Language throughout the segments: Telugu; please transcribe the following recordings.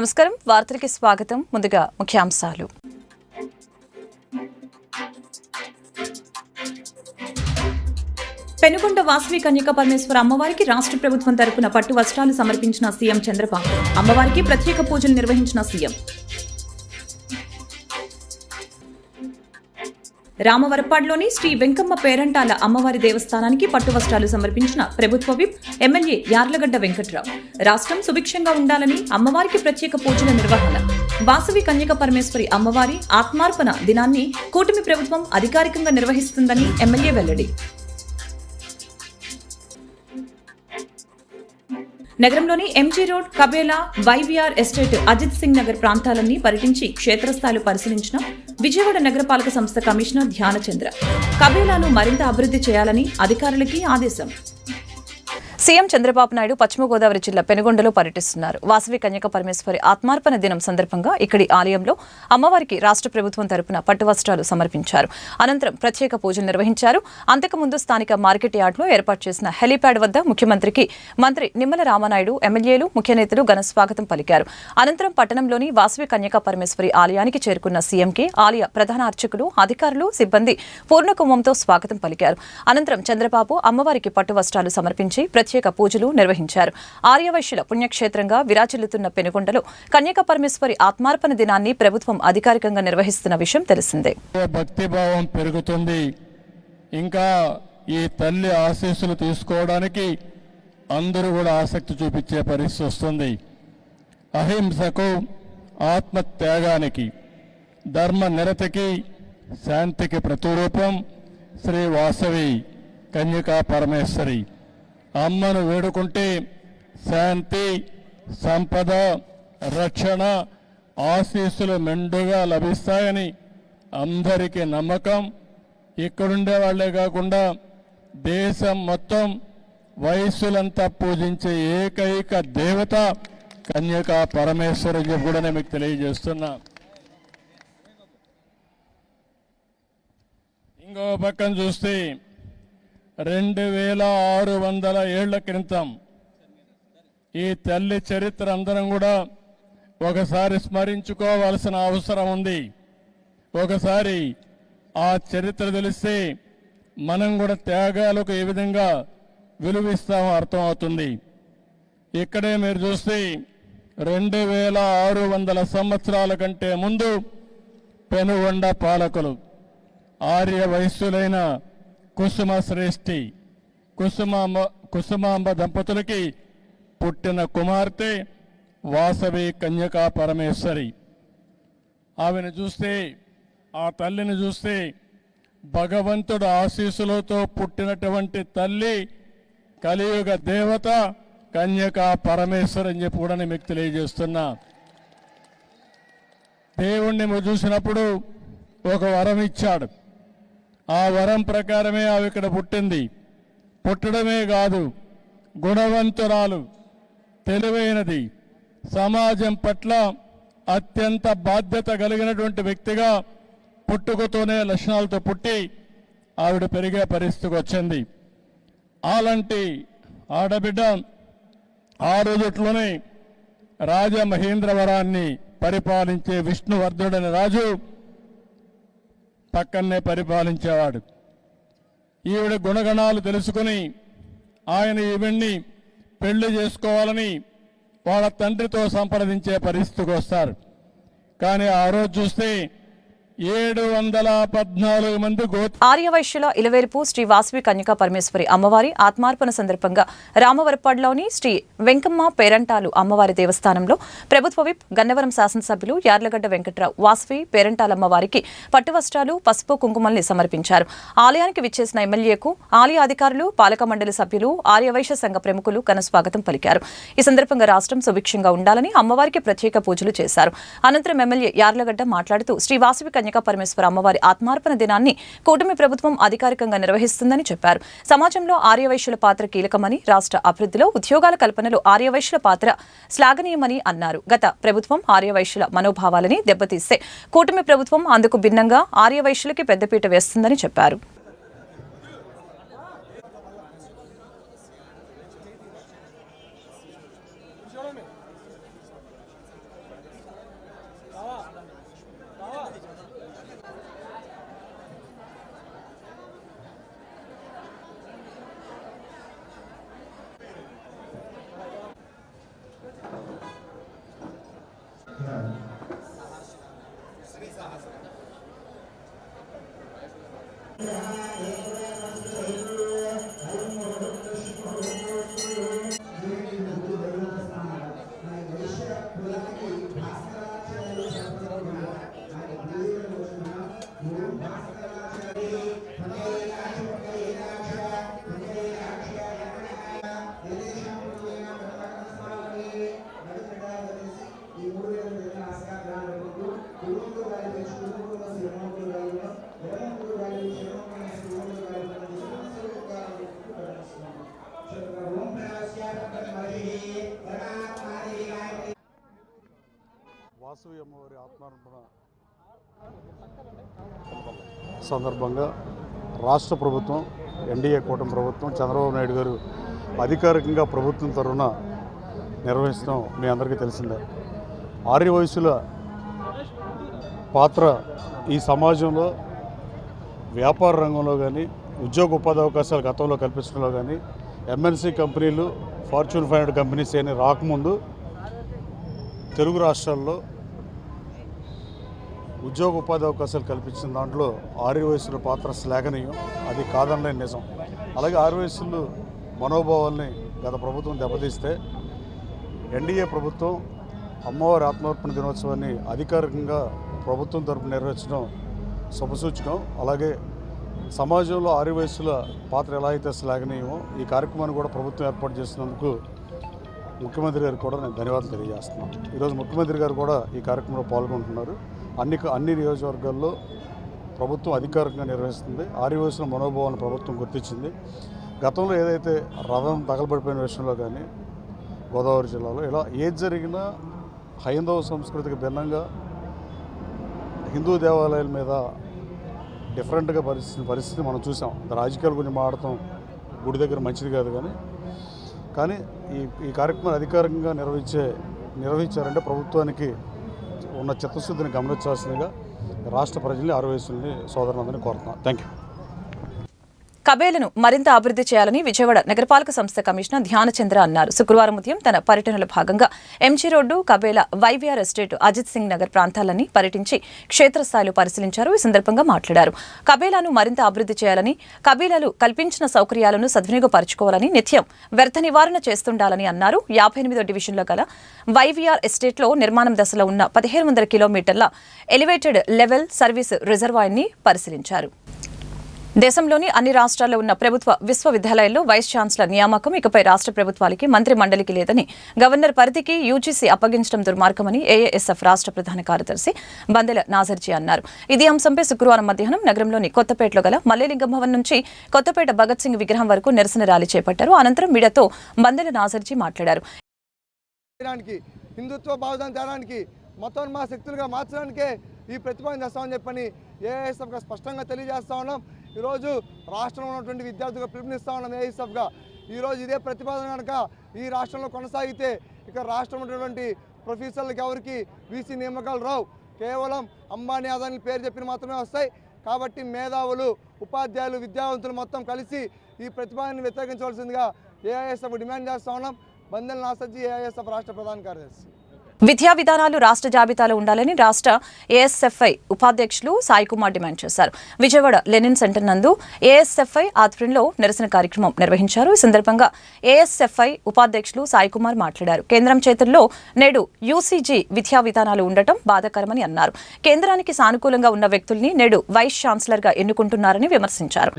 నమస్కారం. వార్తలకి స్వాగతం. ముందుగా ముఖ్యాంశాలు. పెనుకొండ వాసవి కన్యక పరమేశ్వర అమ్మవారికి రాష్ట్ర ప్రభుత్వం తరపున పట్టు వస్త్రాలు సమర్పించిన సీఎం చంద్రబాబు. అమ్మవారికి ప్రత్యేక పూజలు నిర్వహించిన సీఎం. రామవరపాడులోని శ్రీ వెంకమ్మ పేరంటాల అమ్మవారి దేవస్థానానికి పట్టు వస్త్రాలు సమర్పించిన ప్రభుత్వ విప్ ఎమ్మెల్యే యార్లగడ్డ వెంకట్రావు. రాష్ట్రం సుభిక్షంగా ఉండాలని అమ్మవారికి ప్రత్యేక పూజల నిర్వహణ. వాసవి కన్యక పరమేశ్వరి అమ్మవారి ఆత్మార్పణ దినాన్ని కూటమి ప్రభుత్వం అధికారికంగా నిర్వహిస్తుందని ఎమ్మెల్యే వెల్లడి. నగరంలోని MG road Kabela YVR estate Ajit Singh Nagar ప్రాంతాలన్నీ పర్యటించి క్షేత్రస్థాయిలో పరిశీలించిన విజయవాడ నగరపాలక సంస్థ కమిషనర్ ధ్యానచంద్ర. కబేలాను మరింత అభివృద్ధి చేయాలని అధికారులకి ఆదేశం. సీఎం చంద్రబాబు నాయుడు పశ్చిమ గోదావరి జిల్లా పెనుగొండలో పర్యటిస్తున్నారు. వాసవి కన్యక పరమేశ్వరి ఆత్మార్పణ దినం సందర్భంగా ఇక్కడి ఆలయంలో అమ్మవారికి రాష్ట్ర ప్రభుత్వం తరపున పట్టు వస్త్రాలు సమర్పించారు. అనంతరం ప్రత్యేక పూజలు నిర్వహించారు. అంతకుముందు స్థానిక మార్కెట్ యార్డ్లో ఏర్పాటు చేసిన హెలీప్యాడ్ వద్ద ముఖ్యమంత్రికి మంత్రి నిమ్మల రామనాయుడు ఎమ్మెల్యేలు ముఖ్య నేతలు ఘన స్వాగతం పలికారు. అనంతరం పట్టణంలోని వాసవి కన్యక పరమేశ్వరి ఆలయానికి చేరుకున్న సీఎంకి ఆలయ ప్రధాన అర్చకులు అధికారులు సిబ్బంది పూర్ణకుంభంతో స్వాగతం పలికారు. అనంతరం చంద్రబాబు అమ్మవారికి పట్టు వస్త్రాలు సమర్పించి ప్రత్యేక పూజలు నిర్వహించారు. ఆర్యవైశ్యుల పుణ్యక్షేత్రంగా విరాజిల్లుతున్న పెనుగొండలో కన్యక పరమేశ్వరి ఆత్మార్పణ దినాన్ని ప్రభుత్వం అధికారికంగా నిర్వహిస్తున్న విషయం తెలిసిందే. భక్తిభావం పెరుగుతుంది? ఇంకా ఈ తల్లి ఆశీస్సులు తీసుకోవడానికి అందరూ కూడా ఆసక్తి చూపించే పరిస్థితి వస్తుంది. అహింసకు ఆత్మత్యాగానికి ధర్మ నిరతికి శాంతికి ప్రతిరూపం శ్రీ వాసవి కన్యకా పరమేశ్వరి. అమ్మను వేడుకుంటే శాంతి సంపద రక్షణ ఆశీస్సులు మెండుగా లభిస్తాయని అందరికీ నమ్మకం. ఇక్కడుండే వాళ్ళే కాకుండా దేశం మొత్తం వయస్సులంతా పూజించే ఏకైక దేవత కన్యకా పరమేశ్వరు అని చెప్పి కూడా నేను మీకు తెలియజేస్తున్నా. ఇంకో పక్కన చూస్తే రెండు వేల ఆరు వందల ఏళ్ళ క్రితం ఈ తల్లి చరిత్ర అందరం కూడా ఒకసారి స్మరించుకోవాల్సిన అవసరం ఉంది. ఒకసారి ఆ చరిత్ర తెలిస్తే మనం కూడా త్యాగాలకు ఏ విధంగా విలువిస్తామో అర్థమవుతుంది. ఇక్కడే మీరు చూస్తే రెండు వేల ఆరు వందల సంవత్సరాల కంటే ముందు పెనుగొండ పాలకులు ఆర్య వయస్సులైన కుసుమ శ్రేష్ఠి కుసుమాంబ కుసుమాంబ దంపతులకి పుట్టిన కుమార్తె వాసవి కన్యకా పరమేశ్వరి. ఆమెను చూస్తే ఆ తల్లిని చూస్తే భగవంతుడు ఆశీస్సులతో పుట్టినటువంటి తల్లి కలియుగ దేవత కన్యకా పరమేశ్వరి అని చెప్పి కూడా నేను మీకు తెలియజేస్తున్నా. దేవుణ్ణి చూసినప్పుడు ఒక వరం ఇచ్చాడు. ఆ వరం ప్రకారమే ఆమె ఇక్కడ పుట్టింది. పుట్టడమే కాదు గుణవంతురాలు తెలివైనది. సమాజం పట్ల అత్యంత బాధ్యత కలిగినటువంటి వ్యక్తిగా పుట్టుకతోనే లక్షణాలతో పుట్టి ఆవిడ పెరిగే పరిస్థితికి వచ్చింది. అలాంటి ఆడబిడ్డ ఆ రోజుట్లోనే రాజమహేంద్రవరాన్ని పరిపాలించే విష్ణువర్ధుడని రాజు పక్కనే పరిపాలించేవాడు. ఈవిడ గుణగణాలు తెలుసుకుని ఆయన ఈవిడ్ని పెళ్ళి చేసుకోవాలని వాళ్ళ తండ్రితో సంప్రదించే పరిస్థితికి వస్తారు. కానీ ఆ రోజు చూస్తే ఏడు వందల పద్నాలుగు మంది ఆర్యవైశ్యుల ఇలవేరుపు శ్రీ వాసవి కన్యకా పరమేశ్వరి అమ్మవారి ఆత్మార్పణ సందర్భంగా రామవరపాడులోని శ్రీ వెంకమ్మ పేరంటాలు అమ్మవారి దేవస్థానంలో ప్రభుత్వ విప్ గన్నవరం శాసనసభ్యులు యార్లగడ్డ వెంకట్రావు వాసవి పేరంటాలమ్మవారికి పట్టు వస్త్రాలు పసుపు కుంకుమల్ని సమర్పించారు. ఆలయానికి విచ్చేసిన ఎమ్మెల్యేకు ఆలయ అధికారులు పాలక మండలి సభ్యులు ఆర్యవైశ్య సంఘ ప్రముఖులు ఘనస్వాగతం పలికారు. ఈ సందర్భంగా రాష్ట్రం సుభిక్షంగా ఉండాలని అమ్మవారికి ప్రత్యేక పూజలు చేశారు. అనంతరం ఎమ్మెల్యే యార్లగడ్డ మాట్లాడుతూ శ్రీ వాసవి కన్యకా పరమేశ్వర అమ్మవారి ఆత్మార్పణ దినాన్ని కూటమి ప్రభుత్వం అధికారికంగా నిర్వహిస్తుందని చెప్పారు. సమాజంలో ఆర్యవైశ్యుల పాత్ర కీలకమని రాష్ట్ర అభివృద్ధిలో ఉద్యోగాల కల్పనలో ఆర్యవైశ్యుల పాత్ర శ్లాఘనీయమని అన్నారు. గత ప్రభుత్వం ఆర్యవైశ్యుల మనోభావాలని దెబ్బతీస్తే కూటమి ప్రభుత్వం అందుకు భిన్నంగా ఆర్యవైశ్యులకి పెద్దపీట వేస్తుందని చెప్పారు. సందర్భంగా రాష్ట్ర ప్రభుత్వం ఎన్డీఏ కూటమి ప్రభుత్వం చంద్రబాబు నాయుడు గారు అధికారికంగా ప్రభుత్వం తరఫున నిర్వహిస్తాం మీ అందరికీ తెలిసిందే. ఆర్య వయసుల పాత్ర ఈ సమాజంలో వ్యాపార రంగంలో కానీ ఉద్యోగ ఉపాధి అవకాశాలు గతంలో కల్పించడంలో కానీ ఎంఎన్సీ కంపెనీలు ఫార్చ్యూన్ ఫైవ్ హండ్రెడ్ కంపెనీస్ అని రాకముందు తెలుగు రాష్ట్రాల్లో ఉద్యోగ ఉపాధి అవకాశాలు కల్పించిన దాంట్లో ఆరు పాత్ర శ్లాఘనీయం. అది కాదనలేని నిజం. అలాగే ఆరు మనోభావాల్ని గత ప్రభుత్వం దెబ్బతీస్తే ఎన్డీఏ ప్రభుత్వం అమ్మవారి ఆత్మార్పణ దినోత్సవాన్ని అధికారికంగా ప్రభుత్వం తరపున నిర్వహించడం శుభసూచకం. అలాగే సమాజంలో ఆరు వయసుల పాత్ర ఎలా అయితే శ్లాఘనీయమో ఈ కార్యక్రమాన్ని కూడా ప్రభుత్వం ఏర్పాటు చేసినందుకు ముఖ్యమంత్రి గారికి కూడా నేను ధన్యవాదాలు తెలియజేస్తున్నాను. ఈరోజు ముఖ్యమంత్రి గారు కూడా ఈ కార్యక్రమంలో పాల్గొంటున్నారు. అన్ని అన్ని నియోజకవర్గాల్లో ప్రభుత్వం అధికారికంగా నిర్వహిస్తుంది. ఆర్యవలసిన మనోభావాన్ని ప్రభుత్వం గుర్తించింది. గతంలో ఏదైతే రథం తగలబడిపోయిన విషయంలో కానీ గోదావరి జిల్లాలో ఇలా ఏది జరిగినా హైందవ సంస్కృతికి భిన్నంగా హిందూ దేవాలయాల మీద డిఫరెంట్గా పరిస్థితి పరిస్థితి మనం చూసాం. రాజకీయాల గురించి మాట్లాడటం గుడి దగ్గర మంచిది కాదు కానీ కానీ ఈ ఈ కార్యక్రమాన్ని అధికారికంగా నిర్వహించే నిర్వహించారంటే ప్రభుత్వానికి ఉన్న చిత్తశుద్ధిని గమనించాల్సిందిగా రాష్ట్ర ప్రజల్ని ఆరు వయసుల్ని సోదరులందరినీ కోరుతున్నాను థ్యాంక్ యూ కబేలను మరింత అభివృద్ధి చేయాలని విజయవాడ నగరపాలక సంస్థ కమిషనర్ ధ్యానచంద్ర అన్నారు. శుక్రవారం ఉదయం తన పర్యటనలో భాగంగా MG road Kabela YVR estate Ajit Singh Nagar ప్రాంతాలన్నీ పర్యటించి క్షేత్రస్థాయిలో పరిశీలించారు. ఈ సందర్భంగా మాట్లాడారు. కబేలాను మరింత అభివృద్ధి చేయాలని కబీలాలు కల్పించిన సౌకర్యాలను సద్వినియోగపరచుకోవాలని నిత్యం వ్యర్థ నివారణ చేస్తుండాలని అన్నారు. యాభై ఎనిమిదో డివిజన్లో గల వైవీఆర్ ఎస్టేట్లో నిర్మాణం దశలో ఉన్న పదిహేను వందల కిలోమీటర్ల ఎలివేటెడ్ లెవెల్ సర్వీస్ రిజర్వాయర్ని పరిశీలించారు. దేశంలోని అన్ని రాష్ట్రాల్లో ఉన్న ప్రభుత్వ విశ్వవిద్యాలయాల్లో వైస్ ఛాన్సలర్ నియామకం ఇకపై రాష్ట్ర ప్రభుత్వాలకి మంత్రి మండలికి లేదని గవర్నర్ పరిధికి యూజీసీ అప్పగించడం దుర్మార్గమని ఏఏఎస్ఎఫ్ రాష్ట్ర ప్రధాన కార్యదర్శి బందెల నాజర్జీ అన్నారు. ఇదే అంశంపై శుక్రవారం మధ్యాహ్నం నగరంలోని కొత్తపేటలో గల మల్లేలింగం భవన్ నుంచి కొత్తపేట భగత్ సింగ్ విగ్రహం వరకు నిరసన ర్యాలీ చేపట్టారు. అనంతరం మీడియాతో బందెల నాజర్జీ మాట్లాడారు. హిందుత్వ భావజాన్ని తేడానికి మతోన్మా శక్తులుగా మార్చడానికే ఈ ప్రతిపాదన చేస్తామని చెప్పని ఏఎస్ఎఫ్గా స్పష్టంగా తెలియజేస్తా ఉన్నాం. ఈరోజు రాష్ట్రంలో ఉన్నటువంటి విద్యార్థులుగా పిలుపునిస్తా ఉన్నాం ఏఐఎస్ఎఫ్గా. ఈరోజు ఇదే ప్రతిపాదన కనుక ఈ రాష్ట్రంలో కొనసాగితే ఇక రాష్ట్రంలో ఉన్నటువంటి ప్రొఫెసర్లకు ఎవరికి వీసీ నియామకాలు రావు. కేవలం అంబానీ అదాని పేరు చెప్పిన మాత్రమే వస్తాయి. కాబట్టి మేధావులు ఉపాధ్యాయులు విద్యావంతులు మొత్తం కలిసి ఈ ప్రతిపాదనను వ్యతిరేకించవలసిందిగా ఏఐఎస్ఎఫ్ డిమాండ్ చేస్తా ఉన్నాం. బందెల్ నాసజ్జి ఏఐఎస్ఎఫ్ రాష్ట్ర ప్రధాన కార్యదర్శి. విద్యా విధానాలు రాష్ట్ర జాబితాలో ఉండాలని రాష్ట్ర ఏఎస్ఎఫ్ఐ ఉపాధ్యక్షులు సాయికుమార్ డిమాండ్ చేశారు. విజయవాడ లెనిన్ సెంటర్ నందు ఏఎస్ఎఫ్ఐ ఆధ్వర్యంలో నిరసన కార్యక్రమం నిర్వహించారు. ఈ సందర్భంగా ఏఎస్ఎఫ్ఐ ఉపాధ్యక్షులు సాయికుమార్ మాట్లాడారు. కేంద్రం చేతుల్లో నేడు యూసీజీ విద్యా విధానాలు ఉండటం బాధాకరమని అన్నారు. కేంద్రానికి సానుకూలంగా ఉన్న వ్యక్తుల్ని నేడు వైస్ ఛాన్సలర్గా ఎన్నుకుంటున్నారని విమర్శించారు.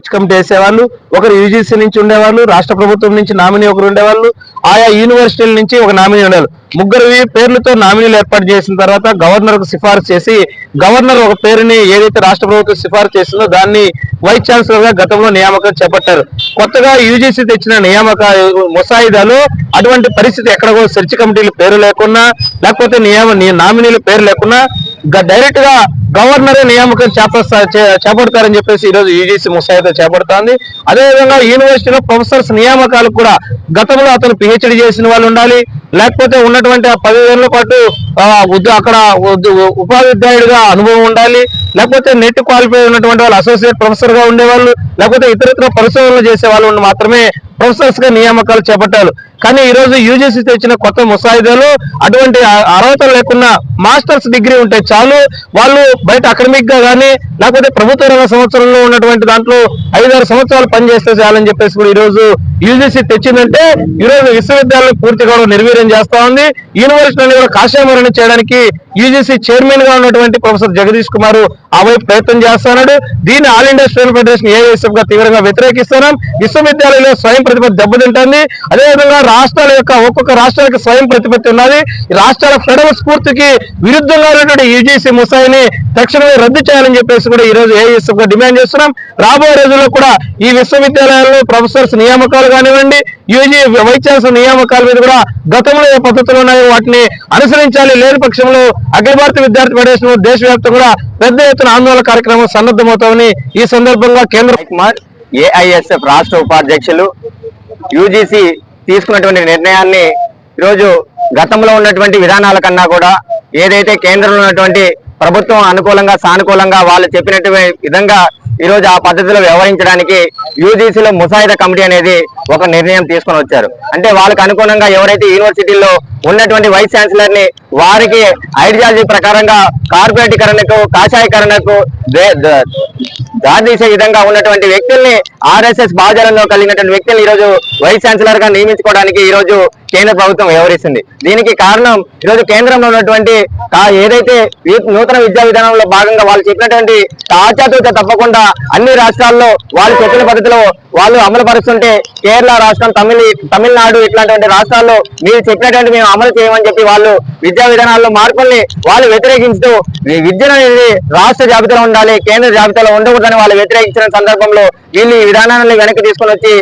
ఒకరు యూజీసీ నుంచి ఉండేవాళ్ళు రాష్ట్ర ప్రభుత్వం నుంచి నామినీ ఒకరు ఉండేవాళ్ళు ఆయా యూనివర్సిటీల నుంచి ఒక నామినీ ఉండాలి ముగ్గురు పేర్లతో నామినీలు ఏర్పాటు చేసిన తర్వాత గవర్నర్కు సిఫారసు చేసి గవర్నర్ ఒక పేరుని ఏదైతే రాష్ట్ర ప్రభుత్వం సిఫారసు చేసిందో దాన్ని వైస్ ఛాన్సలర్గా గతంలో నియామకం చేపట్టారు. కొత్తగా యూజీసీ తెచ్చిన నియామక ముసాయిదాలు అటువంటి పరిస్థితి ఎక్కడ సెర్చ్ కమిటీల పేరు లేకున్నా లేకపోతే నియామ ని- పేరు లేకున్నా గ- డైరెక్ట్గా గవర్నరే నియామకం చేపస్తా చే- చేపడతారని చెప్పేసి ఈ రోజు యూజీసీ ముసాయిదా చేపడుతోంది. అదేవిధంగా యూనివర్సిటీలో ప్రొఫెసర్స్ నియామకాలు కూడా గతంలో అతను పిహెచ్డి చేసిన వాళ్ళు ఉండాలి. లేకపోతే ఉన్నటువంటి ఆ పదివేల పాటు అక్కడ ఉపాధ్యాయుడిగా అనుభవం ఉండాలి. లేకపోతే నెట్ క్వాలిఫై ఉన్నటువంటి వాళ్ళు అసోసియేట్ ప్రొఫెసర్గా ఉండేవాళ్ళు. లేకపోతే ఇతర పరిశోధనలు చేసే వాళ్ళు మాత్రమే ప్రొఫెసర్స్గా నియామకాలు చేపట్టారు. కానీ ఈ రోజు యూజీసీ తెచ్చిన కొత్త ముసాయిదాలు అటువంటి అర్హత లేకుండా మాస్టర్స్ డిగ్రీ ఉంటే చాలు. వాళ్ళు బయట అకాడమిక్గా కానీ లేకపోతే ప్రభుత్వ రంగ సంవత్సరంలో ఉన్నటువంటి దాంట్లో ఐదారు సంవత్సరాలు పనిచేస్తే చాలని చెప్పేసి కూడా ఈ రోజు యూజీసీ తెచ్చిందంటే ఈ రోజు విశ్వవిద్యాలయం పూర్తిగా కూడా నిర్వీర్యం చేస్తా ఉంది. యూనివర్సిటీని కూడా కాషాయమరణ చేయడానికి యూజీసీ చైర్మన్గా ఉన్నటువంటి ప్రొఫెసర్ జగదీష్ కుమార్ ఆ వైపు ప్రయత్నం చేస్తున్నాడు. దీన్ని ఆల్ ఇండియా స్టూడెంట్ ఫెడరేషన్ ఏఎస్ఎఫ్గా తీవ్రంగా వ్యతిరేకిస్తున్నాం. విశ్వవిద్యాలయంలో స్వయం ప్రతిపత్తి దెబ్బతింటుంది. అదేవిధంగా రాష్ట్రాల యొక్క ఒక్కొక్క రాష్ట్రాలకు స్వయం ప్రతిపత్తి ఉన్నది. రాష్ట్రాల ఫెడరల్ స్ఫూర్తికి విరుద్ధంగా ఉన్నటువంటి యూజీసీ ముసాయిని తక్షణమే రద్దు చేయాలని చెప్పేసి కూడా ఈ రోజు ఏఐఎస్ఎఫ్ డిమాండ్ చేస్తున్నాం. రాబోయే రోజుల్లో కూడా ఈ విశ్వవిద్యాలయాల్లో ప్రొఫెసర్స్ నియామకాలు కానివ్వండి యూజీ వైస్ ఛాన్సలర్ నియామకాల మీద కూడా గతంలో ఏ పద్ధతులు ఉన్నాయో వాటిని అనుసరించాలి. లేని పక్షంలో అఖిల భారత విద్యార్థి ఫెడరేషన్ దేశవ్యాప్తంగా కూడా పెద్ద ఎత్తున ఆందోళన కార్యక్రమం సన్నద్ధమవుతామని ఈ సందర్భంగా కేంద్ర ఏఐఎస్ఎఫ్ రాష్ట్ర ఉపాధ్యక్షులు యూజీసీ తీసుకున్నటువంటి నిర్ణయాన్ని ఈరోజు గతంలో ఉన్నటువంటి విధానాల కన్నా కూడా ఏదైతే కేంద్రంలో ఉన్నటువంటి ప్రభుత్వం అనుకూలంగా సానుకూలంగా వాళ్ళు చెప్పినటువంటి విధంగా ఈరోజు ఆ పద్ధతిలో వ్యవహరించడానికి యూజీసీలో ముసాయిదా కమిటీ అనేది ఒక నిర్ణయం తీసుకొని వచ్చారు. అంటే వాళ్ళకు అనుగుణంగా ఎవరైతే యూనివర్సిటీల్లో ఉన్నటువంటి వైస్ ఛాన్సలర్ని వారికి ఐడియాలజీ ప్రకారంగా కార్పొరేటీకరణకు కాషాయకరణకు దారితీసే విధంగా ఉన్నటువంటి వ్యక్తుల్ని ఆర్ఎస్ఎస్ బాధ్యతలో కలిగినటువంటి వ్యక్తులు ఈ రోజు వైస్ ఛాన్సలర్గా నియమించుకోవడానికి ఈ రోజు కేంద్ర ప్రభుత్వం వ్యవహరిస్తుంది. దీనికి కారణం ఈ రోజు కేంద్రంలో ఉన్నటువంటి ఏదైతే నూతన విద్యా విధానంలో భాగంగా వాళ్ళు చెప్పినటువంటి ఆచాతూత తప్పకుండా అన్ని రాష్ట్రాల్లో వాళ్ళు చెప్పిన పద్ధతిలో వాళ్ళు అమలు పరుస్తుంటే కేరళ రాష్ట్రం తమిళ తమిళనాడు ఇట్లాంటి రాష్ట్రాల్లో మీరు చెప్పినటువంటి మేము అమలు చేయమని చెప్పి వాళ్ళు విద్యా విధానాల్లో మార్పుల్ని వాళ్ళు వ్యతిరేకించుతూ ఈ విద్యను అనేది రాష్ట్ర జాబితాలో ఉండాలి కేంద్ర జాబితాలో ఉండకూడదని వాళ్ళు వ్యతిరేకించిన సందర్భంలో వీళ్ళు ఈ విధానాన్ని వెనక్కి తీసుకొని వచ్చి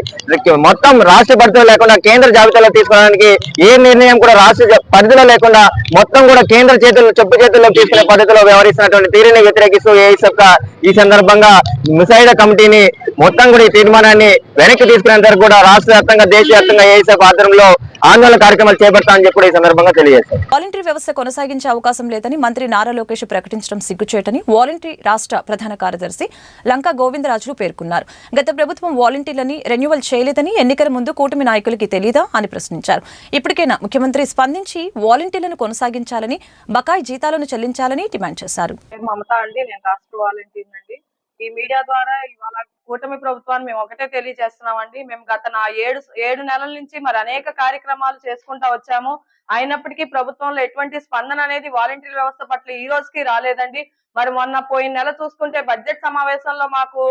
మొత్తం రాష్ట్ర పరిధిలో లేకుండా కేంద్ర జాబితాలో తీసుకోవడానికి ఏ నిర్ణయం కూడా రాష్ట్ర పరిధిలో లేకుండా మొత్తం కూడా కేంద్ర చేతుల్లో చెప్పు చేతుల్లో తీసుకునే పద్ధతిలో వ్యవహరిస్తున్నటువంటి తీరుని వ్యతిరేకిస్తూ ఏఐసెఫ్ ఈ సందర్భంగా ముసాయిదా కమిటీని మొత్తం కూడా ఈ తీర్మానాన్ని వెనక్కి తీసుకునేంత కూడా రాష్ట్ర వ్యాప్తంగా దేశవ్యాప్తంగా ఏఎస్ఎఫ్ ఆధ్వర్యంలో ఆందోళన కార్యక్రమాలు చేపడతామని చెప్పి ఈ సందర్భంగా తెలియజేశారు. వాలంటరీ వ్యవస్థ కొనసాగించే అవకాశం లేదని మంత్రి నారా లోకేష్ ప్రకటించడం సిగ్గుచేటని వాలంటరీ రాష్ట్ర ప్రధాన కార్యదర్శి లంకా గోవిందరాజులు పేర్కొన్నారు. గత ప్రభుత్వం వాలంటీర్లని రెన్యువల్ చేయలేదని ఎన్నికల ముందు కూటమి నాయకులకి తెలీదా అని ప్రశ్నించారు. ఇప్పటికైనా ముఖ్యమంత్రి స్పందించి వాలంటీర్లను కొనసాగించాలని బకాయి జీతాలను చెల్లించాలని డిమాండ్ చేశారు. మమత అండి నేను రాష్ట్ర వాలంటీర్ అండి ఈ మీడియా ద్వారా ఇవాళ కూటమి ప్రభుత్వాన్ని మేము ఒకటే తెలియజేస్తున్నామండి. మేము గత నా ఏడు ఏడు నెలల నుంచి మరి అనేక కార్యక్రమాలు చేసుకుంటా వచ్చాము. అయినప్పటికీ ప్రభుత్వంలో ఎటువంటి స్పందన అనేది వాలంటీర్ వ్యవస్థ పట్ల ఈ రోజుకి రాలేదండి. మరి మొన్న పోయిన నెల చూసుకుంటే బడ్జెట్ సమావేశంలో మాకు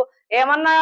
ఏమన్నా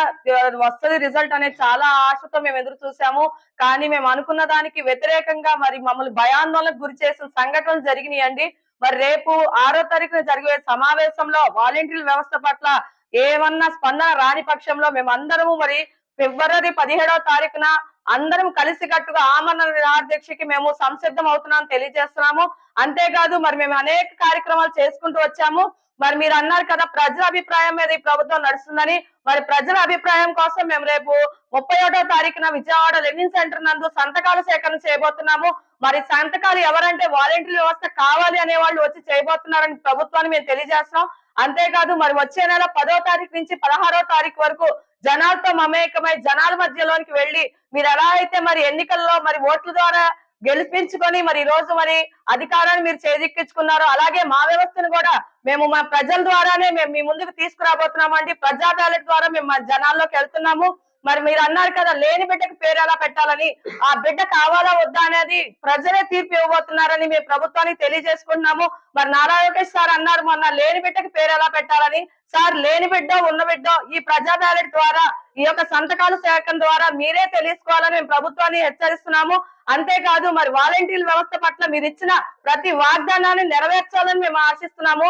వస్తుంది రిజల్ట్ అనేది చాలా ఆశతో మేము ఎదురు చూసాము కానీ మేము అనుకున్న దానికి వ్యతిరేకంగా మరి మమ్మల్ని భయాందోళనకు గురి చేసిన సంఘటనలు జరిగినాయండి. మరి రేపు ఆరో తారీఖున జరిగే సమావేశంలో వాలంటీర్ వ్యవస్థ పట్ల ఏమన్నా స్పందన రాని పక్షంలో మేము అందరము మరి ఫిబ్రవరి పదిహేడవ తారీఖున అందరం కలిసికట్టుగా ఆమరణ నిరాధ్యక్షకి మేము సంసిద్ధం అవుతున్నాం తెలియజేస్తున్నాము. అంతేకాదు మరి మేము అనేక కార్యక్రమాలు చేసుకుంటూ వచ్చాము. మరి మీరు అన్నారు కదా ప్రజల అభిప్రాయం మీద ఈ ప్రభుత్వం నడుస్తుందని. మరి ప్రజల అభిప్రాయం కోసం మేము రేపు ముప్పై ఒకటో తారీఖున విజయవాడ లెనిన్ సెంటర్ నందు సంతకాల సేకరణ చేయబోతున్నాము. మరి సంతకాలు ఎవరంటే వాలంటీర్ వ్యవస్థ కావాలి అనే వాళ్ళు వచ్చి చేయబోతున్నారని ప్రభుత్వాన్ని మేము తెలియజేస్తున్నాం అంతేకాదు మరి వచ్చే నెల పదో తారీఖు నుంచి పదహారో తారీఖు వరకు జనాలతో మమేకమై జనాల మధ్యలోనికి వెళ్ళి మీరు ఎలా అయితే మరి ఎన్నికల్లో మరి ఓట్ల ద్వారా గెలిపించుకొని మరి ఈ రోజు మరి అధికారాన్ని మీరు చేజిక్కించుకున్నారు. అలాగే మా వ్యవస్థను కూడా మేము మా ప్రజల ద్వారానే మేము మీ ముందుకు తీసుకురాబోతున్నామండి ప్రజా బ్యాలెట్ ద్వారా మేము మా జనాల్లోకి వెళ్తున్నాము. మరి మీరు అన్నారు కదా లేని బిడ్డకి పేరు ఎలా పెట్టాలని? ఆ బిడ్డ కావాలా వద్దా అనేది ప్రజలే తీర్పు ఇవ్వబోతున్నారని మేము ప్రభుత్వానికి తెలియజేసుకుంటున్నాము. మరి నారా లోకేష్ సార్ అన్నారు మొన్న లేని బిడ్డకి పేరు ఎలా పెట్టాలని? సార్ లేని బిడ్డ ఉన్న బిడ్డ ఈ ప్రజా బ్యాలెట్ ద్వారా ఈ యొక్క సంతకాల సేకరణ ద్వారా మీరే తెలుసుకోవాలని మేము ప్రభుత్వాన్ని హెచ్చరిస్తున్నాము. అంతేకాదు మరి వాలంటీర్ వ్యవస్థ పట్ల మీరు ఇచ్చిన ప్రతి వాగ్దానాన్ని నెరవేర్చాలని మేము ఆశిస్తున్నాము.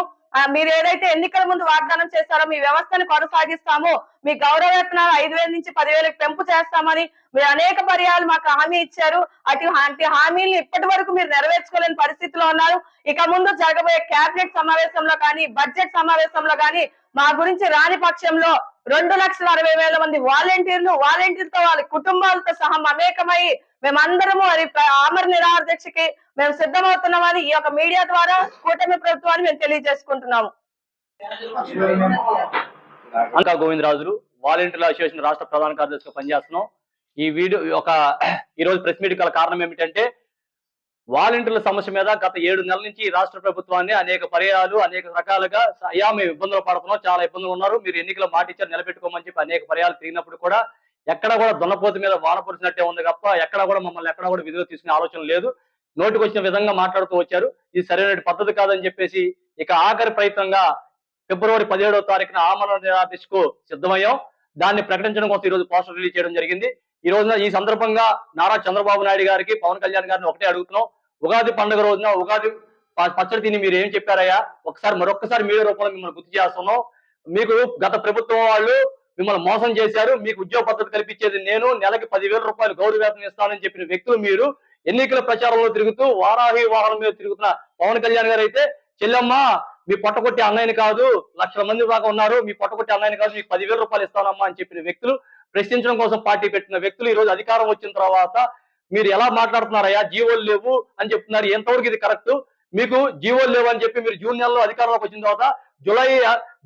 మీరు ఏదైతే ఎన్నికల ముందు వాగ్దానం చేస్తారో మీ వ్యవస్థను కొనసాగిస్తాము. మీ గౌరవ వేతనాలు ఐదు వేల నుంచి పదివేలకు పెంపు చేస్తామని మీరు అనేక పర్యాలు మాకు హామీ ఇచ్చారు. అటు అటు హామీలను ఇప్పటి వరకు మీరు నెరవేర్చుకోలేని పరిస్థితిలో ఉన్నారు. ఇక ముందు జరగబోయే కేబినెట్ సమావేశంలో కానీ బడ్జెట్ సమావేశంలో కానీ మా గురించి రాని పక్షంలో రెండు లక్షల అరవై వేల మంది వాలంటీర్లు వాలంటీర్తో వాళ్ళ కుటుంబాలతో సహా మమేకమై మేమందరము మరి ప్ర- ఆమర నిరాధ్యక్షకి మేము సిద్ధమవుతున్నామని ఈ యొక్క మీడియా ద్వారా కూటమి ప్రభుత్వాన్ని మేము తెలియజేసుకుంటున్నాము. అంకా గోవిందరాజులు వాలంటీర్ల అసోసియేషన్ రాష్ట్ర ప్రధాన కార్యదర్శిగా పనిచేస్తున్నాం. ఈ వీడియో ఒక ఈ రోజు ప్రెస్ మీట్ గల కారణం ఏమిటంటే వాలంటీర్ల సమస్య మీద గత ఏడు నెలల నుంచి ఈ రాష్ట్ర ప్రభుత్వాన్ని అనేక పర్యాలు అనేక రకాలుగా అయ్యా మేము ఇబ్బందులు పడుతున్నాం చాలా ఇబ్బందులు ఉన్నారు. మీరు ఎన్నికల మాట ఇచ్చారు నిలబెట్టుకోమని చెప్పి అనేక పర్యాలు తిరిగినప్పుడు కూడా ఎక్కడ కూడా దున్నపోతు మీద వాన ఉంది తప్ప ఎక్కడ కూడా మమ్మల్ని ఎక్కడ కూడా విధులు తీసుకునే ఆలోచన లేదు. నోటికి వచ్చిన విధంగా మాట్లాడుతూ వచ్చారు. ఇది సరైన పద్ధతి కాదని చెప్పేసి ఇక ఆఖరి ప్రయత్నంగా ఫిబ్రవరి పదిహేడవ తారీఖున ఆమరణ నిరాదేశకు సిద్ధమయ్యాం. దాన్ని ప్రకటించడం కోసం ఈ రోజు పోస్టర్ రిలీజ్ చేయడం జరిగింది. ఈ రోజున ఈ సందర్భంగా నారా చంద్రబాబు నాయుడు గారికి పవన్ కళ్యాణ్ గారిని ఒకటే అడుగుతున్నాం. ఉగాది పండుగ రోజున ఉగాది పచ్చడి తిని మీరు ఏం చెప్పారయ్యా? ఒకసారి మరొకసారి మీడియా రూపంలో మిమ్మల్ని గుర్తు చేస్తున్నాం. మీకు గత ప్రభుత్వం వాళ్ళు మిమ్మల్ని మోసం చేశారు మీకు ఉద్యోగ పద్ధతి కల్పించేది నేను నెలకి పదివేల రూపాయలు గౌరవ వేతనం ఇస్తానని చెప్పిన వ్యక్తులు మీరు ఎన్నికల ప్రచారంలో తిరుగుతూ వారాహి వాహనం మీద తిరుగుతున్న పవన్ కళ్యాణ్ గారు అయితే చెల్లెమ్మ మీ పొట్టకొట్టి అన్నయ్యని కాదు లక్షల మంది దాకా ఉన్నారు మీ పొట్టకొట్టి అన్నయ్యని కాదు మీకు పదివేల రూపాయలు ఇస్తానమ్మా అని చెప్పిన వ్యక్తులు ప్రశ్నించడం కోసం పార్టీ పెట్టిన వ్యక్తులు ఈ రోజు అధికారం వచ్చిన తర్వాత మీరు ఎలా మాట్లాడుతున్నారయ్యా జీవోలు లేవు అని చెప్తున్నారు ఎంతవరకు ఇది కరెక్ట్? మీకు జీవోలు లేవు అని చెప్పి మీరు జూన్ నెలలో అధికారంలోకి వచ్చిన తర్వాత జూలై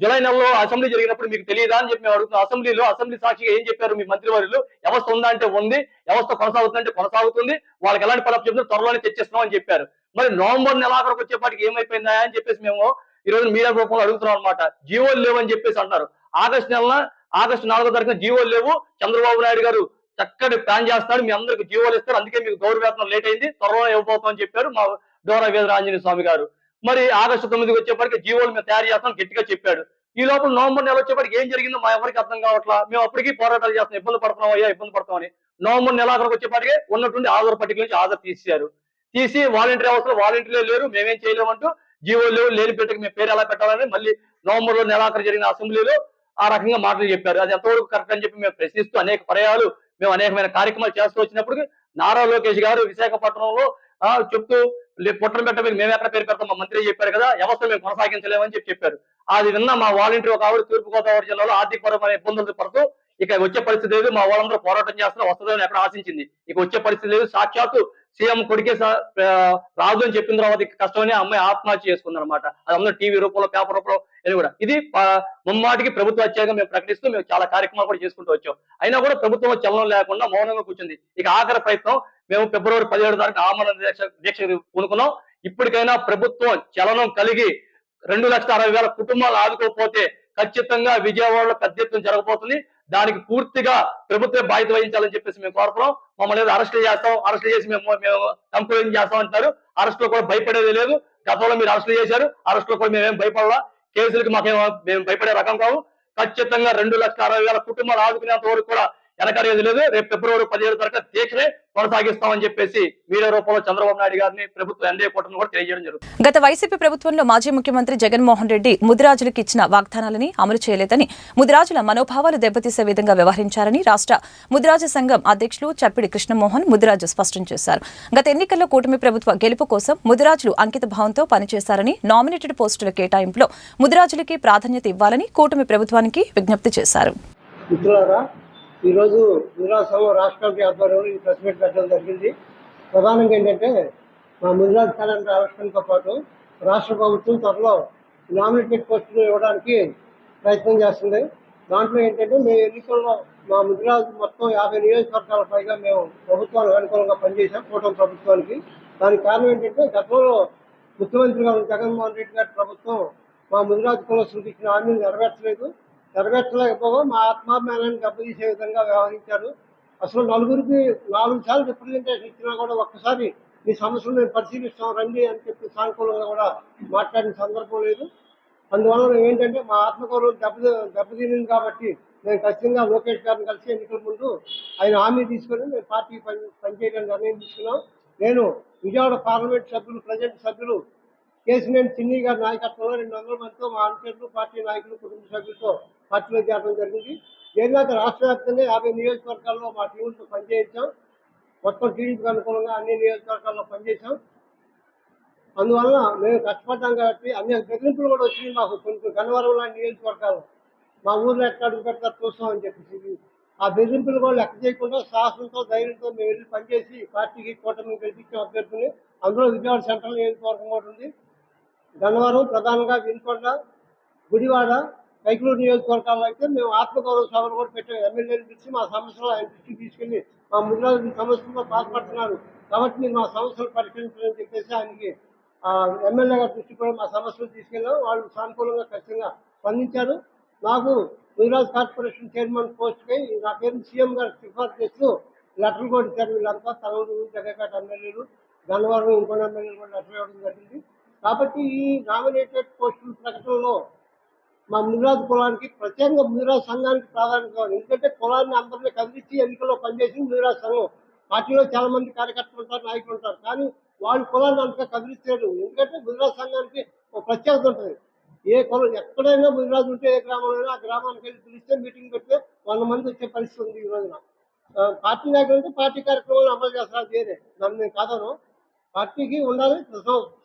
జూలై నెలలో అసెంబ్లీ జరిగినప్పుడు మీకు తెలియదా అని చెప్పి మేము అడుగుతున్నాం. అసెంబ్లీలో అసెంబ్లీ సాక్షిగా ఏం చెప్పారు మీ మంత్రివర్యులు? వ్యవస్థ ఉందా అంటే ఉంది. వ్యవస్థ కొనసాగుతుందంటే కొనసాగుతుంది. వాళ్ళకి ఎలాంటి పదవి చెప్తున్నారు త్వరలోనే తెచ్చేస్తున్నాం అని చెప్పారు. మరి నవంబర్ నెలాఖరకు వచ్చేపాటికి ఏమైపోయిందా అని చెప్పేసి మేము ఈ రోజు మీడియా రూపంలో అడుగుతున్నాం అనమాట జీవోలు లేవు అని చెప్పేసి అంటున్నారు. ఆగస్టు నెలన ఆగస్టు నాలుగో తారీఖున జీవోలు లేవు. చంద్రబాబు నాయుడు గారు చక్కటి ప్లాన్ చేస్తాడు మీ అందరికి జీవోలు ఇస్తారు. అందుకే మీకు గౌరవేతనం లేట్ అయింది. త్వరలో ఇవ్వబోతామని చెప్పారు మా డోరా వీర ఆంజనేయ స్వామి గారు. మరి ఆగస్టు తొమ్మిదికి వచ్చేప్పటికి జీవోలు మేము తయారు చేస్తాం గట్టిగా చెప్పాడు. ఈ లోపల నవంబర్ నెల వచ్చేప్పటికి ఏం జరిగిందో మా ఎవరికి అర్థం కావట్లా? మేము అప్పటికి పోరాటాలు చేస్తాం ఇబ్బంది పడుతున్నాం అయ్యా ఇబ్బంది పడుతున్నామని నవంబర్ నెలాఖరికి వచ్చేప్పటికి ఉన్నటువంటి ఆధార్ పట్టిక నుంచి ఆధార్ తీసేశారు. తీసి వాలంటీర్ అవసరం వాలంటీర్లు లేరు మేమేం చేయలేమంటూ జీవో లేవు లేని పెట్టక మేము పేరు ఎలా పెట్టాలని మళ్ళీ నవంబర్లో నెలాఖరు జరిగిన అసెంబ్లీలో ఆ రకంగా మాటలు చెప్పారు. అది ఎంతవరకు కరెక్ట్ అని చెప్పి మేము ప్రశ్నిస్తూ అనేక పర్యాలు మేము అనేకమైన కార్యక్రమాలు చేస్తూ వచ్చినప్పుడు నారా లోకేష్ గారు విశాఖపట్నంలో చెప్తూ లేదు పుట్టన పెట్ట మీకు మేము ఎక్కడ పేరు పెడతాం? మా మంత్రి చెప్పారు కదా వ్యవస్థ మేము కొనసాగించలేమని చెప్పి చెప్పారు. అది విన్న మా వాలంటీర్ ఒక ఆవిడ తూర్పుగోదావరి జిల్లాలో జిల్లాలో ఆర్థికపరమైన ఇబ్బందులు పడుతూ ఇక వచ్చే పరిస్థితి లేదు. మా వాళ్ళందరూ పోరాటం చేస్తున్నా వస్తుందని ఎక్కడ ఆశించింది? ఇక వచ్చే పరిస్థితి లేదు. సాక్షాత్తు సీఎం కొడికే రాదు అని చెప్పిన తర్వాత కష్టమని అమ్మాయి ఆత్మహత్య చేసుకుంది అనమాట అది అందరూ టీవీ రూపంలో పేపర్ రూపంలో ఇది కూడా. ఇది ముమ్మాటికి ప్రభుత్వ అత్యాగం మేము ప్రకటిస్తూ మేము చాలా కార్యక్రమాలు కూడా చేసుకుంటూ వచ్చాం. అయినా కూడా ప్రభుత్వం చలనం లేకుండా మౌనంగా కూర్చుంది. ఇక ఆఖరి ప్రయత్నం మేము ఫిబ్రవరి పదిహేడు తారీఖు ఆమరణ దీక్ష దీక్ష కొనుక్కున్నాం ఇప్పటికైనా ప్రభుత్వం చలనం కలిగి రెండు లక్షల అరవై వేల కుటుంబాలు ఆదుకోకపోతే ఖచ్చితంగా విజయవాడలో పెద్ద ఎత్తున జరగబోతుంది. దానికి పూర్తిగా ప్రభుత్వం బాధ్యత వహించాలని చెప్పేసి మేము కోరుతున్నాం మమ్మల్ని అరెస్ట్ చేస్తాం అరెస్ట్ చేసి మేము మేము కంప్లైంట్ చేస్తాం అంటారు. అరెస్ట్లో కూడా భయపడేది లేదు. గతంలో మీరు అరెస్ట్ చేశారు. అరెస్ట్లో కూడా మేమేం భయపడాలా. కేసులకు మాకేమో మేము భయపడే రకం కావు. ఖచ్చితంగా రెండు లక్షల అరవై వేల కుటుంబాలు ఆదుకునేంత వరకు కూడా వెనకరేది లేదు రేపు ఫిబ్రవరి పదిహేడు తారీఖు దీక్షనే కొనసాగిస్తామని చెప్పేసి మీడియా రూపంలో చంద్రబాబు నాయుడు గారిని ప్రభుత్వం ఎన్డీఏ కూటమి కూడా తెలియజేయడం జరుగుతుంది. గత వైసీపీ ప్రభుత్వంలో మాజీ ముఖ్యమంత్రి జగన్మోహన్ రెడ్డి ముదిరాజులకు ఇచ్చిన వాగ్దానాలని అమలు చేయలేదని ముదిరాజుల మనోభావాలు దెబ్బతీసే విధంగా వ్యవహరించారని రాష్ట్ర ముదిరాజు సంఘం అధ్యక్షులు చప్పిడి కృష్ణమోహన్ ముదిరాజు స్పష్టం చేశారు. గత ఎన్నికల్లో కూటమి ప్రభుత్వ గెలుపు కోసం ముదిరాజులు అంకిత భావంతో పనిచేశారని నామినేటెడ్ పోస్టుల కేటాయింపులో ముదిరాజులకి ప్రాధాన్యత ఇవ్వాలని కూటమి ప్రభుత్వానికి విజ్ఞప్తి చేశారు. మిత్రులారా ఈరోజు ముదిరాజ్ సంఘం రాష్ట్ర కమిటీ ఆధ్వర్యంలో ఈ ప్రెస్ మీట్ పెట్టడం జరిగింది. ప్రధానంగా ఏంటంటే మా ముదిరాజ్ క్యాలెండర్ ఆవిష్కరణతో పాటు రాష్ట్ర ప్రభుత్వం త్వరలో నామినేటెడ్ పోస్టులు ఇవ్వడానికి ప్రయత్నం చేస్తుంది. దాంట్లో ఏంటంటే మేము ఎన్నికల్లో మా ముదిరాజ్ మొత్తం యాభై నియోజకవర్గాల పైగా మేము ప్రభుత్వానికి అనుకూలంగా పనిచేసాం కూటమి ప్రభుత్వానికి. దానికి కారణం ఏంటంటే గతంలో ముఖ్యమంత్రి గారు జగన్మోహన్ రెడ్డి గారి ప్రభుత్వం మా ముదిరాజ్ కులస్తులకు ఇచ్చిన హామీలు నెరవేర్చలేదు. నెరవేర్చలేకపోగా మా ఆత్మాభిమానాన్ని దెబ్బతీసే విధంగా వ్యవహరించారు. అసలు నలుగురికి నాలుగు సార్లు రిప్రజెంటేషన్ ఇచ్చినా కూడా ఒక్కసారి మీ సమస్యలు మేము పరిశీలిస్తాం రండి అని చెప్పి సానుకూలంగా కూడా మాట్లాడిన సందర్భం లేదు. అందువల్ల ఏంటంటే మా ఆత్మగౌరవం దెబ్బ దెబ్బతినింది కాబట్టి మేము ఖచ్చితంగా లోకేష్ గారిని కలిసి ఎన్నికల ముందు ఆయన హామీ తీసుకొని మేము పార్టీ పని పనిచేయడానికి నిర్ణయం తీసుకున్నాం. నేను విజయవాడ పార్లమెంట్ సభ్యులు ప్రజెంట్ సభ్యులు కేసినేని చిన్ని గారి నాయకత్వంలో రెండు వందల మందితో మా అనుచరులు పార్టీ నాయకులు కుటుంబ సభ్యులతో పార్టీలో చేరడం జరిగింది. ఏదైనా రాష్ట్ర వ్యాప్తంగా యాభై నియోజకవర్గాల్లో మా టీంతో పనిచేయించాం. మొత్తం టీడీపీకి అనుకూలంగా అన్ని నియోజకవర్గాల్లో పనిచేశాం. అందువలన మేము కష్టపడ్డాం కాబట్టి అన్ని బెదిరింపులు కూడా వచ్చినాయి మాకు. కొంచెం కొన్ని గన్నవరం లాంటి నియోజకవర్గాలు మా ఊర్లో ఎట్లా అడుగు పెడతారు చూస్తామని చెప్పేసి ఆ బెదిరింపులు కూడా లెక్క చేయకుండా సాహసంతో ధైర్యంతో మేము వెళ్ళి పనిచేసి పార్టీకి కూటమి గెలిపించిన అభ్యర్థులు అందులో విజయవాడ సెంట్రల్ నియోజకవర్గం కూడా ఉంది. గన్నవరం ప్రధానంగా వినుకొండ గుడివాడ కైకలూరు నియోజకవర్గాల్లో అయితే మేము ఆత్మగౌరవ సభలు కూడా పెట్టాం. ఎమ్మెల్యేలు పిలిచి మా సమస్యలు ఆయన దృష్టికి తీసుకెళ్ళి మా ముద్రజ సమస్యలతో బాధపడుతున్నారు కాబట్టి మీరు మా సమస్యలు పరిష్కరించాలని చెప్పేసి ఆయనకి ఎమ్మెల్యే గారి దృష్టి కూడా మా సమస్యలు తీసుకెళ్ళాం. వాళ్ళు సానుకూలంగా ఖచ్చితంగా స్పందించారు. నాకు గుజరాత్ కార్పొరేషన్ చైర్మన్ పోస్ట్కి నా పేరు సీఎం గారు సిఫార్సు చేస్తూ లెటర్లు కూడా ఇచ్చారు వీళ్ళంతా. తలూరు జగకాట ఎమ్మెల్యేలు గన్నవరం ఇంకొన్ని ఎమ్మెల్యేలు కూడా లెటర్ ఇవ్వడం జరిగింది. కాబట్టి ఈ నామినేటెడ్ పోస్టుల ప్రకటనలో మా మునిరాజు కులానికి ప్రత్యేకంగా మునిరాజు సంఘానికి ప్రాధాన్యత కావాలి ఎందుకంటే కులాన్ని అందరినీ కదిలించి ఎన్నికల్లో పనిచేసింది మునిరాజు సంఘం. పార్టీలో చాలా మంది కార్యకర్తలు ఉంటారు నాయకులు ఉంటారు. కానీ వాళ్ళు కులాన్ని అంతగా కదిలించారు ఎందుకంటే మునిరాజు సంఘానికి ఒక ప్రత్యేకత ఉంటుంది. ఏ కులం ఎక్కడైనా మునిరాజు ఉంటే ఏ గ్రామంలో ఆ గ్రామానికి వెళ్ళి పిలిస్తే మీటింగ్ పెడితే వంద మంది వచ్చే పరిస్థితి ఉంది ఈ రోజున. పార్టీ నాయకులు అంటే పార్టీ కార్యక్రమాలు అమలు చేస్తారు. వేరే దాన్ని నేను కాదను. పార్టీకి ఉండాలి.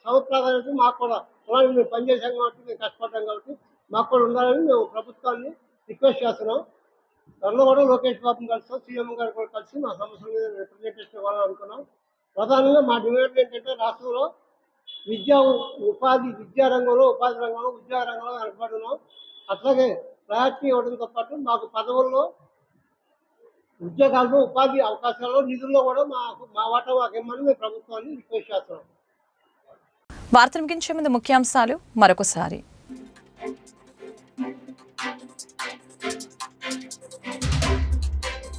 సౌ ప్రాధాన్యత మాకు కూడా. కులాన్ని మేము పనిచేసాం కాబట్టి మేము కష్టపడ్డాం కాబట్టి మాకు కూడా ఉండాలని మేము ప్రభుత్వాన్ని రిక్వెస్ట్ చేస్తున్నాం. త్వరలో కూడా లోకేష్ బాబుని కలుస్తాం సీఎం గారు కూడా కలిసి మా సమస్యల మీద రిప్రజెంటేషన్ ఇవ్వాలని అనుకున్నాం. ప్రధానంగా మా డిమాండ్ ఏంటంటే రాష్ట్రంలో విద్యా ఉపాధి విద్యా రంగంలో ఉపాధి రంగంలో ఉద్యోగ రంగంలో వెనకబడున్నాం అట్లాగే ప్రయారిటీ ఇవ్వడంతో పాటు మాకు పదవుల్లో ఉద్యోగాల్లో ఉపాధి అవకాశాల్లో నిధుల్లో కూడా మాకు మా వాటా మాకు ఇమ్మని మేము ప్రభుత్వాన్ని రిక్వెస్ట్ చేస్తున్నాం. వార్తలు ముగించే ముందు ముఖ్యాంశాలు మరొకసారి.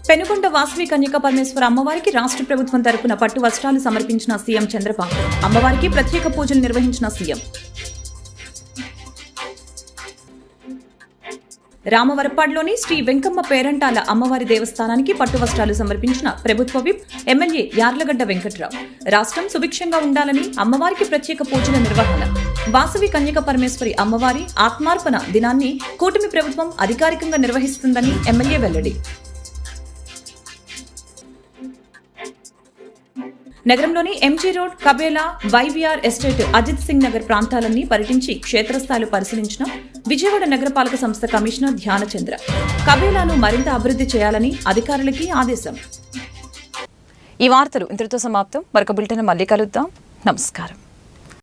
పెనుకొండ వాసవి కన్యక పరమేశ్వర అమ్మవారికి రాష్ట్ర ప్రభుత్వం తరపున పట్టు వస్త్రాలు సమర్పించిన సీఎం చంద్రబాబు. అమ్మవారికి ప్రత్యేక పూజలు నిర్వహించిన సీఎం. రామవరపాడులోని శ్రీ వెంకమ్మ పేరంటాల అమ్మవారి దేవస్థానానికి పట్టు వస్త్రాలు సమర్పించిన ప్రభుత్వ విప్ ఎమ్మెల్యే యార్లగడ్డ వెంకట్రావు. రాష్ట్రం సుభిక్షంగా ఉండాలని అమ్మవారికి ప్రత్యేక పూజల నిర్వహణ. వాసవి కన్యక పరమేశ్వరి అమ్మవారి ఆత్మార్పణ దినాన్ని కూటమి ప్రభుత్వం అధికారికంగా నిర్వహిస్తుందని ఎమ్మెల్యే వెల్లడి. నగరంలోని MG road Kabela YVR estate Ajit Singh Nagar ప్రాంతాలన్నీ పర్యటించి క్షేత్రస్థాయిలో పరిశీలించిన విజయవాడ నగరపాలక సంస్థ కమిషనర్ ధ్యానచంద్ర. కబేలాను మరింత అభివృద్ధి చేయాలని అధికారులకి ఆదేశం. ఈ వార్తలు ఇంతటితో సమాప్తం. మరొక బులెటిన్ మళ్ళీ కలుద్దాం. నమస్కారం.